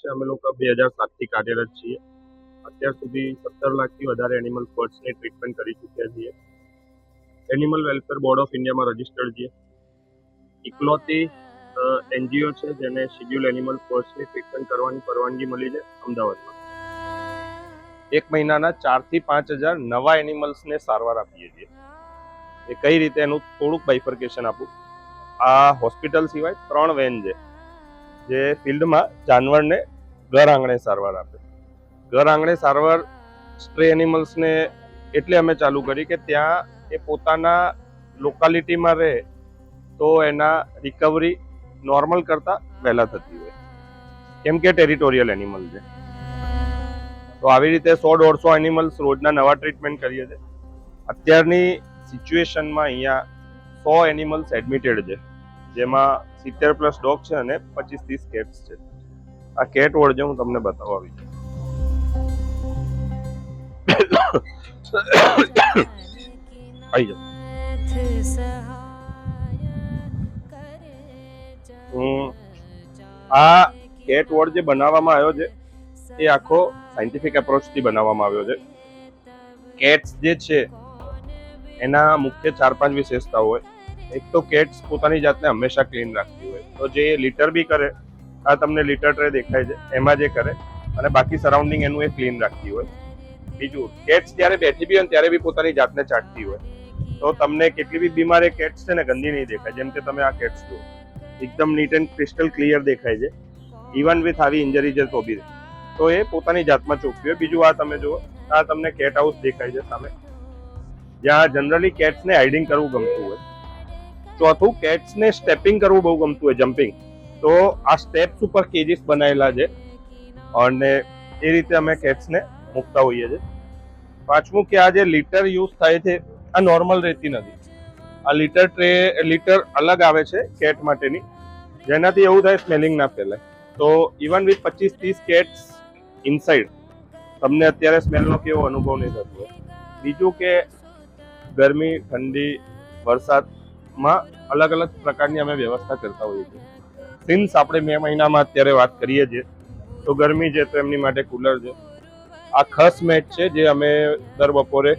છે, અમે લોકો બે હજાર સાતથી કાર્યરત છીએ. અત્યાર સુધી સત્તર લાખથી વધારે એનિમલ ફર્ડ્સની ટ્રીટમેન્ટ કરી ચૂક્યા છીએ. એનિમલ વેલફેર બોર્ડ ઓફ ઇન્ડિયામાં રજિસ્ટર્ડ છીએ. ઇકલોતી એનજીઓ છે, જેને શિડ્યુલ એનિમલ ફર્ડ્સની ટ્રીટમેન્ટ કરવાની પરવાનગી મળી છે અમદાવાદમાં. એક મહિનાના ચારથી પાંચ હજાર નવા એનિમલ્સને સારવાર આપીએ છીએ. એ કઈ રીતે એનું થોડુંક બાઇફર્કેશન આપું? આ હોસ્પિટલ સિવાય ત્રણ વેન છે. જે ફિલ્ડમાં જાનવરને ઘર આંગણે સારવાર આપે. ઘર આંગણે સારવાર સ્ટ્રે એનિમલ્સને એટલે અમે ચાલુ કરી કે ત્યાં એ પોતાના લોકાલિટીમાં રહે તો એના રિકવરી નોર્મલ કરતાં વહેલા થતી હોય. કેમ કે ટેરિટોરિયલ એનિમલ છે. તો આવી રીતે સો દોઢસો એનિમલ્સ રોજના નવા ટ્રીટમેન્ટ કરીએ છીએ અત્યારની સિચ્યુએશનમાં અહીંયા સો એનિમલ્સ એડમિટેડ છે. જેમાં સિત્તેર પ્લસ ડોગ છે અને પચીસ ત્રીસ કેટ્સ છે. આ કેટ વોર્ડ જે હું તમને બતાવવા આવી આવી જાઉં આ કેટ વોર્ડ જે બનાવવામાં આવ્યો છે, એ આખો સાયન્ટિફિક એપ્રોચથી બનાવવામાં આવ્યો છે. કેટ્સ જે છે, એના મુખ્ય ચાર પાંચ વિશેષતાઓ હોય. એક તો કેટ્સ પોતાની જાતને હંમેશા ક્લીન રાખતી હોય. તો જે લીટર બી કરે, આ તમને લીટર ટ્રે દેખાય છે, એમાં જે કરે, અને બાકી સરાઉન્ડિંગ એનું એ ક્લીન રાખતી હોય. બીજું કેટ્સ જ્યારે બેઠી બી હોય ત્યારે બી પોતાની જાતને ચાટતી હોય. તો તમને કેટલી બી બીમારી કેટ્સ છે ને ગંદી નહીં દેખાય, જેમ કે તમે આ કેટ્સ જુઓ. એકદમ નીટ એન્ડ ક્રિસ્ટલ ક્લિયર દેખાય છે. ઇવન વિથ આવી ઇન્જરી જે તો બી. તો એ પોતાની જાતમાં ચોખ્ખી હોય. બીજું આ તમે જુઓ, આ તમને કેટ હાઉસ દેખાય છે સામે. જ્યાં જનરલી કેટ્સને હાઇડિંગ કરવું ગમતું હોય. ચોથું કેટ્સને સ્ટેપિંગ કરવું બહુ ગમતું હોય જમ્પિંગ તો આ સ્ટેપ્સ ઉપર કેજીસ બનાવેલા છે. અને એ રીતે અમે કેટ્સને મૂકતા હોઈએ છીએ. પાંચમું કે આ જે લીટર યુઝ થાય છે, આ નોર્મલ રહેતી નથી. આ લીટર ટ્રે લીટર અલગ આવે છે કેટ માટેની. જેનાથી એવું થાય સ્મેલિંગ ના ફેલાય. તો ઇવન વિથ પચીસ, ત્રીસ કેટ્સ ઇનસાઇડ તમને અત્યારે સ્મેલનો કેવો અનુભવ નહીં થતો બીજું કે ગરમી, ઠંડી વરસાદમાં અલગ અલગ પ્રકારની અમે વ્યવસ્થા કરતા હોઈએ છીએ. સિન્સ આપણે મે મહિનામાં અત્યારે વાત કરીએ છીએ, તો ગરમી છે તો એમની માટે કુલર છે. આ ખાસ મેચ છે જે અમે દર બપોરે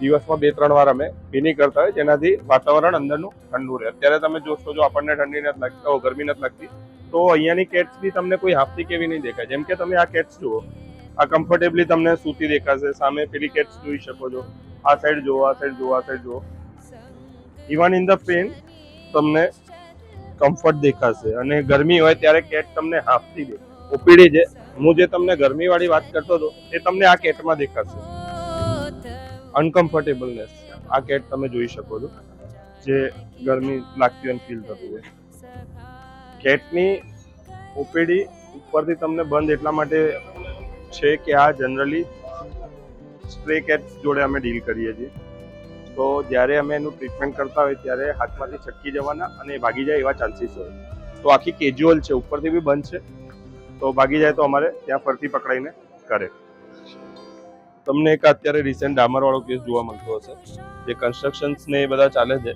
દિવસમાં બે ત્રણ વાર અમે ભીની કરતા હોય જેનાથી વાતાવરણ અંદરનું ઠંડુ રહે. અત્યારે તમે જોશો, જો આપણને ઠંડી નથી લાગતી ગરમી નથી લાગતી, તો અહીંયાની કેટ્સ બી તમને કોઈ હાફતી કેવી નહીં દેખાય. જેમ કે તમે આ કેટ્સ જુઓ, આ કમ્ફર્ટેબલી તમને સૂતી દેખાશે, સામે પેલી કેટ્સ જોઈ શકો છો. આ સાઈડ જુઓ, આ સાઈડ જુઓ, આ સાઈડ જુઓ. ઇવન ઇન ધ પેન તમને કમ્ફર્ટ દેખાશે. અને ગરમી હોય ત્યારે કેટ તમને હાફતી દે. ઓપીડી છે હું જે તમને ગરમી વાળી વાત કરતો હતો, એ તમને આ કેટમાં દેખાશે. અનકમ્ફર્ટેબલનેસ આ કેટ તમે જોઈ શકો છો, જે ગરમી લાગતી હોય ફીલ થતું હોય. કેટની ઓપીડી ઉપરથી તમને બંધ એટલા માટે છે કે આ જનરલી સ્પ્રે કેટ જોડે અમે ડીલ કરીએ છીએ. તો જ્યારે અમે એનું ટ્રીટમેન્ટ કરતા હોય ત્યારે હાથમાંથી છટકી જવાના અને ભાગી જાય એવા ચાન્સીસ હોય. તો આખી કેજ્યુઅલ છે, ઉપરથી બી બંધ છે. તો ભાગી જાય તો અમારે ત્યાં ફરતી પકડાઈને કરે તમને એક અત્યારે રિસેન્ટ ડામરવાળો કેસ જોવા મળતો હશે. જે કન્સ્ટ્રક્શન્સ ને એ બધા ચાલે છે.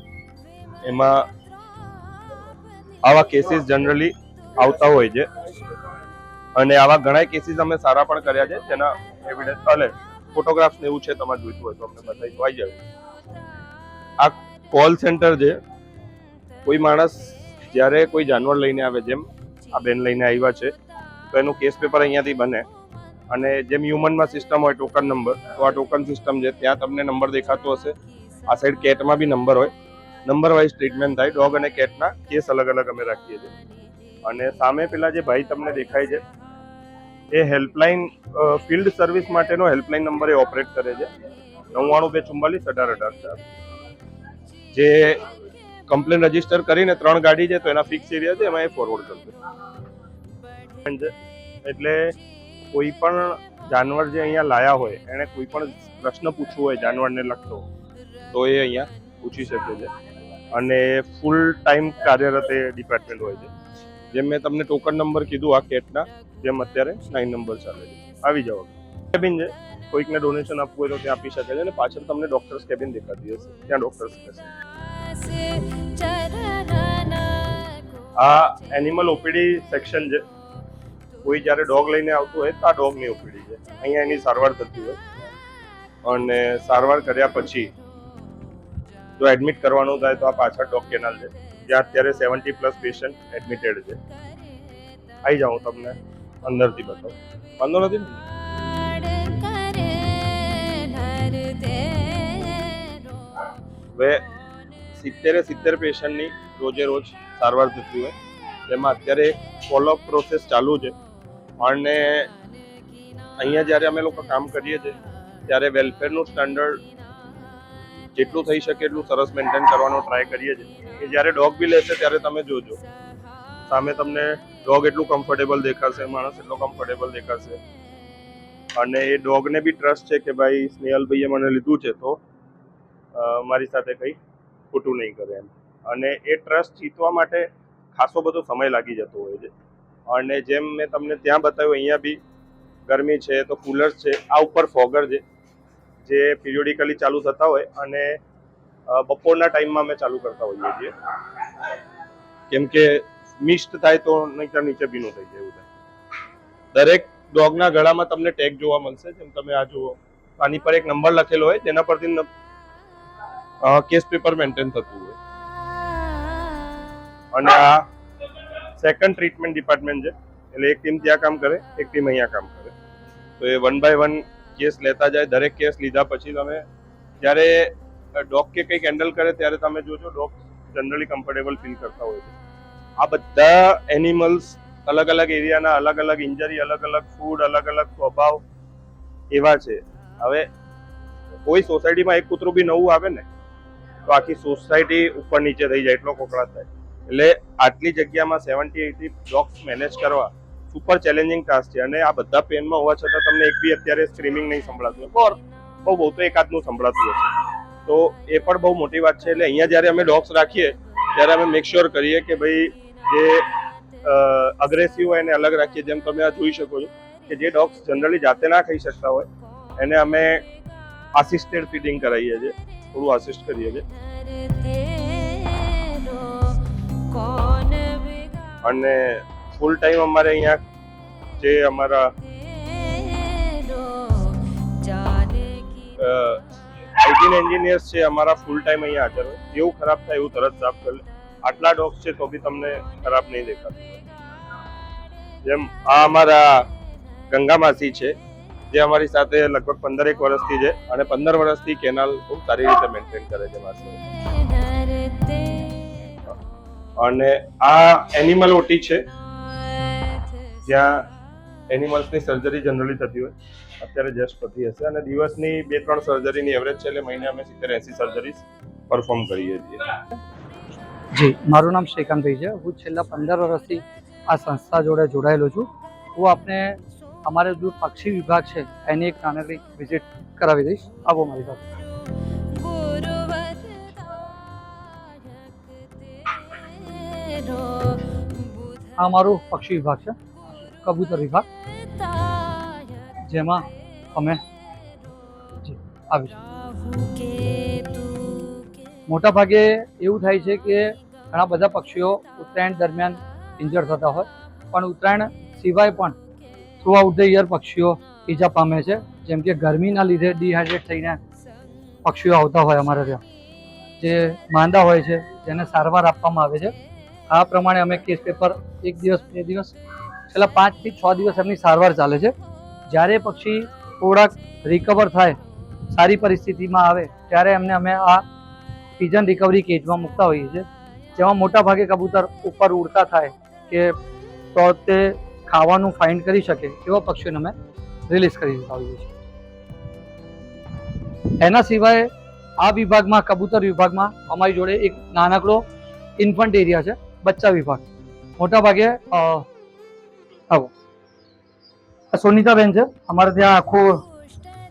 એમાં આવા કેસીસ જનરલી આવતા હોય છે. અને આવા ઘણા કેસીસ અમે સારા પણ કર્યા છે. તેના એવિડન્સ અને ફોટોગ્રાફ્સ ને એવું છે, તમારે જોઈતું હોય તો અમને બતાવી આવી જાય આ કોલ સેન્ટર છે. કોઈ માણસ જ્યારે કોઈ જાનવર લઈને આવે, જેમ આ બેન લઈને આવ્યા છે, તો એનું કેસ પેપર અહીંયાથી બને. અને જેમ હ્યુમનમાં સિસ્ટમ હોય ટોકન નંબર તો આ ટોકન સિસ્ટમ છે. ત્યાં તમને નંબર દેખાતો હશે. આ સાઈડ કેટમાં બી નંબર હોય. નંબર વાઇઝ ટ્રીટમેન્ટ થાય. ડોગ અને કેટના કેસ અલગ અલગ અમે રાખીએ છીએ. અને સામે પેલા જે ભાઈ તમને દેખાય છે, એ હેલ્પલાઇન ફિલ્ડ સર્વિસ માટેનો હેલ્પલાઇન નંબર એ ઓપરેટ કરે છે. નવ્વાણું બે ચુમ્માલીસ અઢાર અઢાર ચાર. જે કમ્પ્લેન રજિસ્ટર કરીને ત્રણ ગાડી છે તો એના ફિક્સ એરિયા છે એમાં એ ફોરવર્ડ કરશે. એટલે કોઈ પણ જાનવર જે અહીંયા લાયા હોય એને કોઈ પણ પ્રશ્ન પૂછવો હોય જાનવરને લગતો તો એ અહીંયા પૂછી શકે છે. અને ફૂલ ટાઈમ કાર્યરત એ ડિપાર્ટમેન્ટ હોય છે. જેમ મેં તમને ટોકન નંબર કીધું આ કેટના જેમ અત્યારે નાઇન નંબર ચાલે છે. આવી જાઓ. કેબિન છે કોઈકને ડોનેશન આપવું હોય તો ત્યાં આપી શકે છે અને પાછળ તમને ડોક્ટર્સ કેબિન દેખાતી હશે ત્યાં ડોક્ટર્સ હશે આ એનિમલ ઓપીડી સેક્શન છે કોઈ જ્યારે ડોગ લઈને આવતું હોય, તો આ ડોગની ઓપીડી છે. અહીંયા એની સારવાર થતી હોય. અને સારવાર કર્યા પછી જો એડમિટ કરવાનું થાય તો આ પાછળ ડોગ કેનાલ છે જ્યાં અત્યારે સેવન્ટી પ્લસ પેશન્ટ એડમિટેડ છે. આવી જાઉં તમને અંદરથી બતાવું. વાંધો નથી હવે સિત્તેરે સિત્તેર પેશન્ટની રોજે રોજ સારવાર થતી હોય. તેમાં અત્યારે ફોલોઅપ પ્રોસેસ ચાલુ છે. અને અહીંયા જ્યારે અમે લોકો કામ કરીએ છીએ, ત્યારે વેલફેરનું સ્ટાન્ડર્ડ જેટલું થઈ શકે એટલું સરસ મેન્ટેન કરવાનો ટ્રાય કરીએ છીએ. કે જ્યારે ડોગ બી લેશે ત્યારે તમે જોજો. સામે તમને ડોગ એટલું કમ્ફર્ટેબલ દેખાશે, માણસ એટલો કમ્ફર્ટેબલ દેખાશે. અને એ ડોગને બી ટ્રસ્ટ છે કે ભાઈ સ્નેહલભાઈએ મને લીધું છે તો મારી સાથે કંઈ ખોટું નહીં કરે એમ. અને એ ટ્રસ્ટ જીતવા માટે ખાસો બધો સમય લાગી જતો હોય છે. અને જેમ મેં તમને ત્યાં બતાવ્યું, અહીંયા બી ગરમી છે, તો કુલર્સ છે, આ ઉપર ફોગર છે, જે પિરિયોડિકલી ચાલુ થતા હોય અને બપોરના ટાઈમમાં અમે ચાલુ કરતા હોઈએ છીએ. કેમ કે મિસ્ટ થાય તો નહીંતર નીચે ભીનું થઈ જાય એવું થાય. દરેક ડોગના ગળામાં તમને ટેગ જોવા મળશે, જેમ તમે આ જુઓ. આની પર એક નંબર લખેલો હોય તેના પરથી કેસ પેપર મેન્ટેન થતું હોય. અને આ સેકન્ડ ટ્રીટમેન્ટ ડિપાર્ટમેન્ટ છે. એટલે એક ટીમ ત્યાં કામ કરે, એક ટીમ અહીંયા કામ કરે. તો એ વન બાય વન કેસ લેતા જાય, દરેક કેસ લીધા પછી તમે જ્યારે ડોગ કે કંઈક હેન્ડલ કરે ત્યારે તમે જોજો ડોગ જનરલી કમ્ફર્ટેબલ ફીલ કરતા હોય છે. આ બધા એનિમલ્સ અલગ અલગ એરિયાના અલગ અલગ ઇન્જરી અલગ અલગ ફૂડ અલગ અલગ સ્વભાવ એવા છે. હવે કોઈ સોસાયટીમાં એક કૂતરું બી નવું આવે ને તો આખી સોસાયટી ઉપર નીચે થઈ જાય, એટલો કોકળાટ થાય. એટલે આટલી જગ્યામાં સેવન્ટી એટી ડોગ્સ મેનેજ કરવા સુપર ચેલેન્જિંગ ટાસ્ક છે. અને આ બધા પેનમાં હોવા છતાં તમને એક બી અત્યારે સ્ક્રીમિંગ નહીં સંભળાતું ઓર બહુ બહુ તો એકાદનું સંભળાતું હશે તો એ પણ બહુ મોટી વાત છે. એટલે અહીંયા જ્યારે અમે ડોગ્સ રાખીએ, ત્યારે અમે મેક શ્યોર કરીએ કે ભાઈ જે અગ્રેસિવ હોય એને અલગ રાખીએ. જેમ તમે આ જોઈ શકો છો કે જે ડોગ્સ જનરલી જાતે ના ખાઈ શકતા હોય, એને અમે આસિસ્ટેડ ફીડિંગ કરાવીએ છીએ. થોડું આસિસ્ટ કરીએ છીએ. અને ફૂલ ટાઈમ અમારે અહીંયા જે અમારા હાઇજીન એન્જિનિયર્સ છે, અમારા ફૂલ ટાઈમ અહીંયા હાજર હોય. જેવું ખરાબ થાય એવું તરત સાફ કરે આટલા ડોગ્સ છે તો બી તમને ખરાબ નહીં દેખાતું જેમ આ અમારા ગંગા માસી છે જે અમારી સાથે લગભગ પંદરેક વર્ષથી છે અને પંદર વર્ષથી કેનાલ બહુ સારી રીતે મેન્ટેન કરે છે અને આ એનિમલ ઓટી છે, જ્યાં એનિમલ્સની સર્જરી જનરલી થતી હોય. અત્યારે જસ્ટ પતી હશે અને દિવસની બે ત્રણ સર્જરીની એવરેજ છે એટલે મહિને અમે સિત્તેર એસી સર્જરી પરફોર્મ કરીએ છીએ. જી, મારું નામ શ્રીકાંતભાઈ છે. હું છેલ્લા પંદર વર્ષથી આ સંસ્થા જોડે જોડાયેલો છું. હું આપને અમારે જો પક્ષી વિભાગ છે, એની એક નાનકડી વિઝિટ કરાવી દઈશ. આવો મારી સાથે. આ અમારું પક્ષી વિભાગ છે, કબૂતર વિભાગ. જેમાં અમે આવીશું. મોટા ભાગે એવું થાય છે કે ઘણા બધા પક્ષીઓ ઉત્તરાયણ દરમિયાન ઇન્જર થતા હોય, પણ ઉત્તરાયણ સિવાય પણ થ્રુ આઉટ ધ યર પક્ષીઓ ઈજા પામે છે. જેમ કે ગરમીના લીધે ડિહાઇડ્રેટ થઈને પક્ષીઓ આવતા હોય અમારે ત્યાં. જે માંદા હોય છે જેને સારવાર આપવામાં આવે છે. આ પ્રમાણે અમે કેસ પેપર એક દિવસ બે દિવસ છેલ્લા પાંચથી છ દિવસ એમની સારવાર ચાલે છે. જ્યારે પક્ષી થોડાક રિકવર થાય સારી પરિસ્થિતિમાં આવે ત્યારે એમને અમે આ પીજન રિકવરી કેજમાં મૂકતા હોઈએ છીએ. જેમાં મોટા ભાગે કબૂતર ઉપર ઉડતા થાય કે તો તે ખાવાનું ફાઇન્ડ કરી શકે એવા પક્ષીઓને અમે રિલીઝ કરી દેતા હોઈએ છીએ. એના સિવાય આ વિભાગમાં, કબૂતર વિભાગમાં અમારી જોડે એક નાનકડો ઇન્ફન્ટ એરિયા છે, બચ્ચા વિભાગ. મોટા ભાગે આવો. સુનિતાબેન છે. અમારે ત્યાં આખો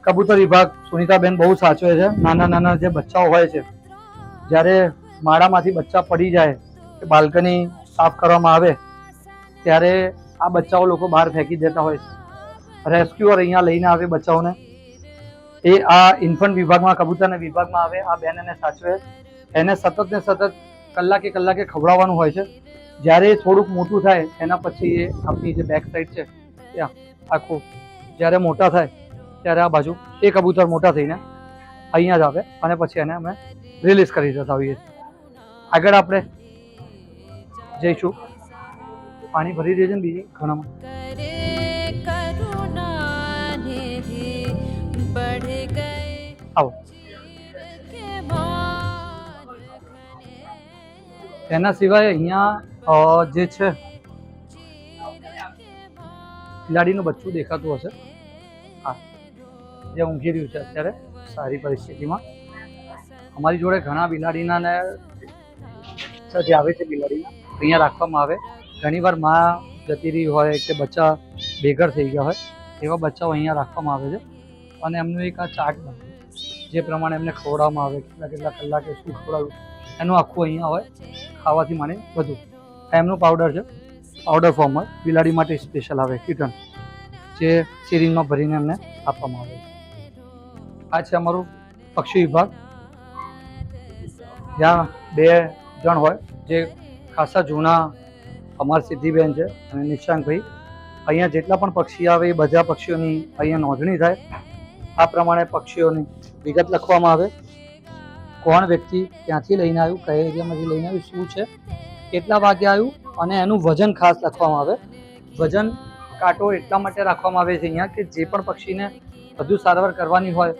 કબૂતર વિભાગ સુનિતાબેન બહુ સાચવે છે. નાના નાના જે બચ્ચાઓ હોય છે, જ્યારે માળામાંથી બચ્ચા પડી જાય, કે બાલ્કની સાફ કરવામાં આવે, ત્યારે આ બચ્ચાઓ લોકો બહાર ફેંકી દેતા હોય છે. રેસ્ક્યુઅર અહીંયા લઈને આવે બચ્ચાઓને. એ આ ઇન્ફન્ટ વિભાગમાં, કબૂતરના વિભાગમાં આવે. આ બેન એને સાચવે. એને સતત ને સતત કલાકે કલાકે ખવડાવવાનું હોય છે. જ્યારે એ થોડુંક મોટું થાય, એના પછી એ આપણી જે બેક સાઈડ છે, ત્યાં આખું જ્યારે મોટા થાય, ત્યારે આ બાજુ એ કબૂતર મોટા થઈને અહીંયા જ આવે અને પછી એને અમે રિલીઝ કરી દેતા હોઈએ છીએ. આગળ આપણે જઈશું. પાણી ભરી રહ્યું છે ને બીજી ઘણા આવો. તેના સિવાય અહીંયા જે છે બિલાડીનું બચ્ચું દેખાતું હશે. હા. જે ઊંઘી રહ્યું છે અત્યારે સારી પરિસ્થિતિમાં. અમારી જોડે ઘણા બિલાડીના ને જે આવે છે બિલાડીના અહીંયા રાખવામાં આવે. ઘણીવારમાં જતી રહી હોય કે બચ્ચા બેઘર થઈ ગયા હોય, એવા બચ્ચાઓ અહીંયા રાખવામાં આવે છે. અને એમનું એક આ ચાર્ટ બને જે પ્રમાણે એમને ખવડાવવામાં આવે, કેટલા કેટલા કલાકે શું ખવડાવ્યું એનું આખું અહીંયા હોય, ખાવાથી મને બધું. એમનું પાવડર છે પાવડર ફોર્મર બિલાડી માટે સ્પેશિયલ આવે, કિટન, જે સિરીઝમાં ભરીને એમને આપવામાં આવે છે. આ છે અમારું પક્ષી વિભાગ. જ્યાં બે જણ હોય, જે ખાસા જૂના અમાર સિદ્ધિબેન છે અને નિશાંકભાઈ અહીંયા જેટલા પણ પક્ષી આવે એ બધા પક્ષીઓની અહીંયા નોંધણી થાય. આ પ્રમાણે પક્ષીઓની વિગત લખવામાં આવે. કોણ વ્યક્તિ ક્યાંથી લઈને આવ્યું કયા એરિયામાંથી લઈને આવ્યું, શું છે, કેટલા વાગે આવ્યું અને એનું વજન ખાસ લખવામાં આવે. વજન કાંટો એટલા માટે રાખવામાં આવે છે અહીંયા કે જે પણ પક્ષીને વધુ સારવાર કરવાની હોય,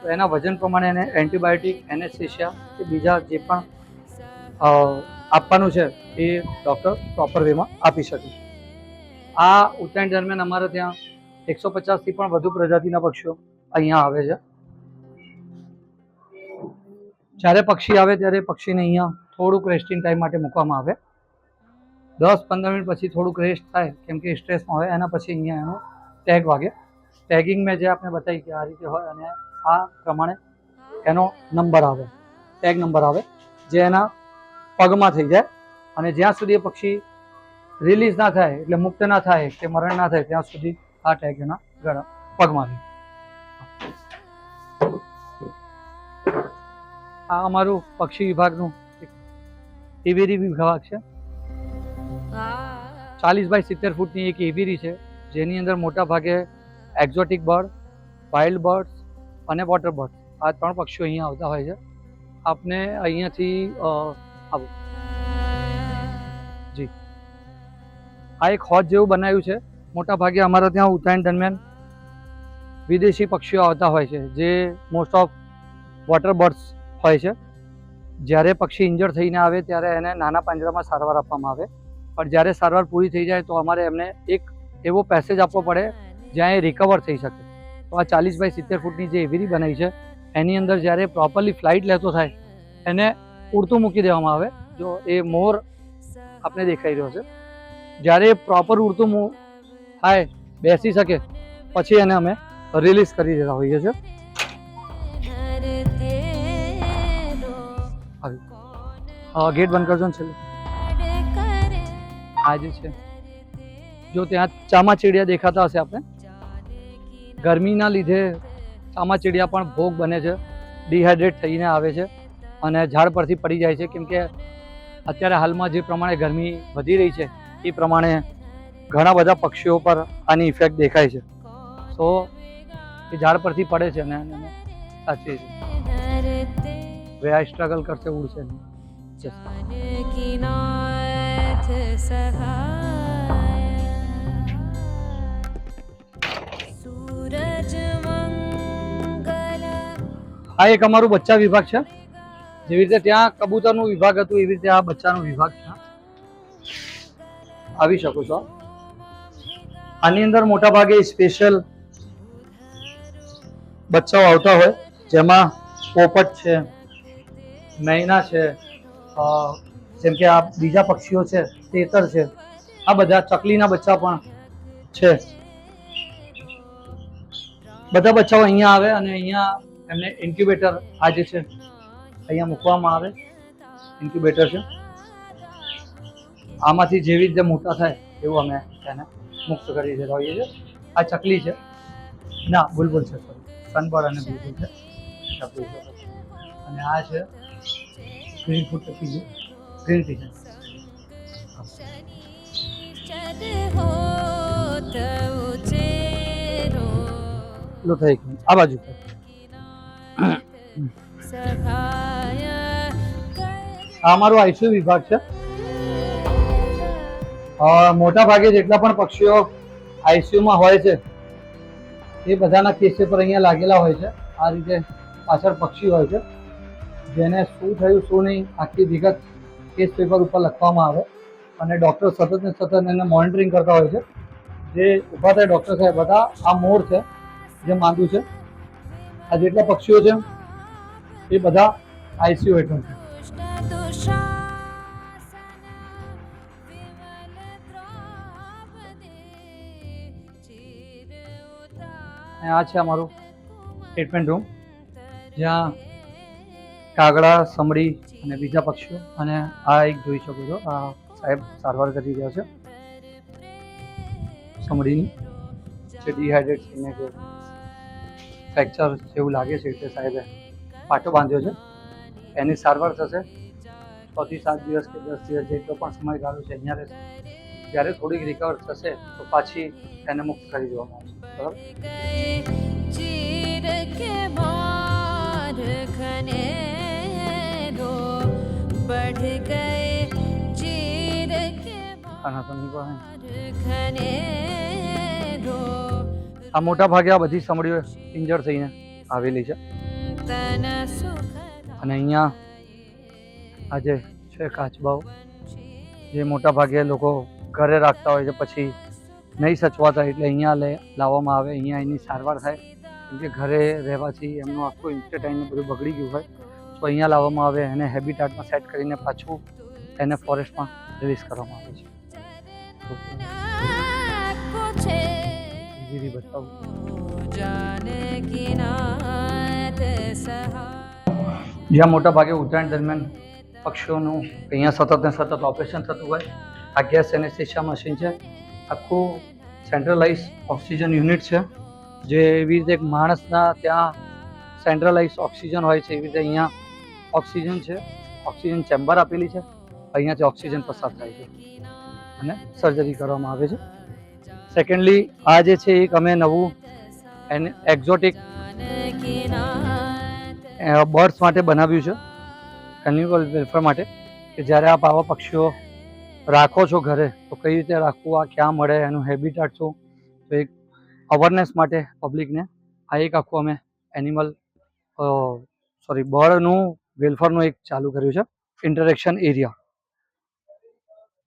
તો એના વજન પ્રમાણે એને એન્ટીબાયોટિક, એનેસ્થેશિયા કે બીજા જે પણ આપવાનું છે એ ડૉક્ટર પ્રોપર વેમાં આપી શકે. આ ઉત્તરાયણ દરમિયાન અમારે ત્યાં એકસો પચાસથી પણ વધુ પ્રજાતિના પક્ષીઓ અહીંયા આવે છે. જ્યારે પક્ષી આવે ત્યારે પક્ષીને અહીંયા થોડુંક રેસ્ટિંગ ટાઈમ માટે મૂકવામાં આવે. દસ પંદર મિનિટ પછી થોડુંક રેસ્ટ થાય, કેમ કે સ્ટ્રેસમાં હોય, એના પછી અહીંયા એનો ટેગ વાગે. ટેગિંગ મેં જે આપણે બતાવી કે આ રીતે હોય અને આ પ્રમાણે એનો નંબર આવે. ટેગ નંબર આવે, જે એના પગમાં થઈ જાય અને જ્યાં સુધી એ પક્ષી રિલીઝ ના થાય, એટલે મુક્ત ના થાય કે મરણ ના થાય, ત્યાં સુધી આ ટેગ એના ગળા પગમાં આ અમારું પક્ષી વિભાગનું એવેરી વિભાગ છે. ચાલીસ બાય સિત્તેર ફૂટની એક એવેરી છે, જેની અંદર મોટા ભાગે એક્ઝોટિક બર્ડ વાઇલ્ડ બર્ડ્સ અને વોટર બર્ડ્સ આ ત્રણ પક્ષીઓ અહીંયા આવતા હોય છે. આપને અહીંયાથી આવો. જી. આ એક હોજ જેવું બનાવ્યું છે. મોટા ભાગે અમારા ત્યાં ઉત્તરાયણ દરમિયાન વિદેશી પક્ષીઓ આવતા હોય છે, જે મોસ્ટ ઓફ વોટર બર્ડ્સ હોય છે. જ્યારે પક્ષી ઇન્જર થઈને આવે ત્યારે એને નાના પાંજરામાં સારવાર આપવામાં આવે. પણ જ્યારે સારવાર પૂરી થઈ જાય તો અમારે એમને એક એવો પેસેજ આપવો પડે, જ્યાં એ રિકવર થઈ શકે. તો આ ચાલીસ બાય સિત્તેર ફૂટની જે એવીરી બનાવી છે, એની અંદર જ્યારે પ્રોપરલી ફ્લાઇટ લેતો થાય, એને ઉડતું મૂકી દેવામાં આવે, જો એ મોર આપને દેખાઈ રહ્યો છે. જ્યારે પ્રોપર ઉડતું થાય, બેસી શકે, પછી એને અમે રિલીઝ કરી દેતા હોઈએ છીએ. ગેટ બંધ કરજો ને છેલ્લે. આજે છે. જો ત્યાં ચામાચીડિયા દેખાતા હશે આપણે ગરમીના લીધે ચામાચીડિયા પણ ભોગ બને છે. ડિહાઇડ્રેટ થઈને આવે છે. અને ઝાડ પરથી પડી જાય છે. કેમ કે અત્યારે હાલમાં જે પ્રમાણે ગરમી વધી રહી છે એ પ્રમાણે ઘણા બધા પક્ષીઓ પર આની ઇફેક્ટ દેખાય છે. તો એ ઝાડ પરથી પડે છે અને સાચવી છે વે આ સ્ટ્રગલ કરશે ઉડશે આ એક અમારું બચ્ચા વિભાગ છે. જેવી રીતે ત્યાં કબૂતરનું વિભાગ હતું, એવી રીતે આ બચ્ચાનો વિભાગ ત્યાં આવી શકો છો. આની અંદર મોટા ભાગે સ્પેશિયલ બચ્ચાઓ આવતા હોય, જેમાં પોપટ છે મૈના છે જેમ કે આ બીજા પક્ષીઓ છે, તેતર છે, આ બધા ચકલીના બચ્ચા પણ છે. બધા બચ્ચાઓ અહીંયા આવે અને અહીંયા એમને ઇન્ક્યુબેટર આ જે છે. અહીંયા મૂકવામાં આવે. ઇન્ક્યુબેટર છે. આમાંથી જેવી રીતે મોટા થાય એવું અમે તેને મુક્ત કરી દેતા હોઈએ છીએ. આ ચકલી છે. ના બુલબુલ છે સનબર્ડ અને બુલબુલ છે. ચકલી છે. અને આ છે ગ્રીન ફૂડ ટકી છે. ગ્રીન કિચન લો થઈ આ બાજુ. આ અમારો આઈસીયુ વિભાગ છે. મોટા ભાગે જેટલા પણ પક્ષીઓ આઈસીયુમાં હોય છે, એ બધાના કેસ પર અહીંયા લાગેલા હોય છે. આ રીતે પાછળ પક્ષી હોય છે. જેને શું થયું, શું નહીં, આખી વિગત કેસ પેપર ઉપર લખવામાં આવે. અને ડૉક્ટર સતત ને સતત એને મોનિટરિંગ કરતા હોય છે. જે ઊભા થાય ડૉક્ટર સાહેબ બધા આ મોર છે, જે માંદું છે. આ જેટલા પક્ષીઓ છે એ બધા આઈસીયુ હેઠળ છે. આ છે અમારું ટ્રીટમેન્ટ રૂમ જ્યાં કાગડા, સમડી અને બીજા પક્ષીઓ. અને આ એક જોઈ શકો છો, આ સાહેબ સારવાર કરી રહ્યા છે. સમડીની. જે ડિહાઇડ્રેટ થઈને ફ્રેક્ચર જેવું લાગે છે એટલે સાહેબે પાટો બાંધ્યો છે. એની સારવાર થશે. છથી સાત દિવસ કે દસ દિવસ જેટલો પણ સમયગાળો છે અહીંયા રહેશે. જ્યારે થોડીક રિકવર થશે તો પાછી એને મુક્ત કરી દેવામાં આવશે. બરાબર? આ મોટા ભાગે આ બધી સમડીઓ ઇન્જર થઈને આવેલી છે. અને અહીંયા આજે છે કાચબાઓ જે મોટા ભાગે લોકો ઘરે રાખતા હોય છે પછી નહીં સચવાતા એટલે અહીંયા લે લાવવામાં આવે. અહીંયા એની સારવાર થાય. કેમ કે ઘરે રહેવાથી એમનું આખું ઇન્સ્ટેટાઇન બધું બગડી ગયું હોય. તો અહીંયા લાવવામાં આવે એને હેબિટાટમાં સેટ કરીને પાછું એને ફોરેસ્ટમાં રિલીઝ કરવામાં આવે છે. બતાવું. જ્યાં મોટા ભાગે ઉત્તરાયણ દરમિયાન પક્ષીઓનું અહીંયા સતત ને સતત ઓપરેશન થતું હોય આ ગેસ એનેસ્થેશિયા મશીન છે. આખું સેન્ટ્રલાઇઝ ઓક્સિજન યુનિટ છે. જે એવી રીતે એક માણસના ત્યાં સેન્ટ્રલાઇઝ ઓક્સિજન હોય છે એવી રીતે અહીંયા ઓક્સિજન છે. ઓક્સિજન ચેમ્બર આપેલી છે. અહીંયાથી ઓક્સિજન પસાર થાય છે અને સર્જરી કરવામાં આવે છે. સેકન્ડલી આ જે છે એક અમે નવું એન એક્ઝોટિક બર્ડ્સ માટે બનાવ્યું છે એનિમલ વેલફેર માટે, કે જ્યારે આપ આવા પક્ષીઓ રાખો છો ઘરે, તો કઈ રીતે રાખવું, આ ક્યાં મળે, એનું હેબિટેટ શું? તો એક અવેરનેસ માટે પબ્લિકને આ એક આખું અમે એનિમલ સોરી બર્ડનું વેલફેરનું એક ચાલુ કર્યું છે ઇન્ટરેક્શન એરિયા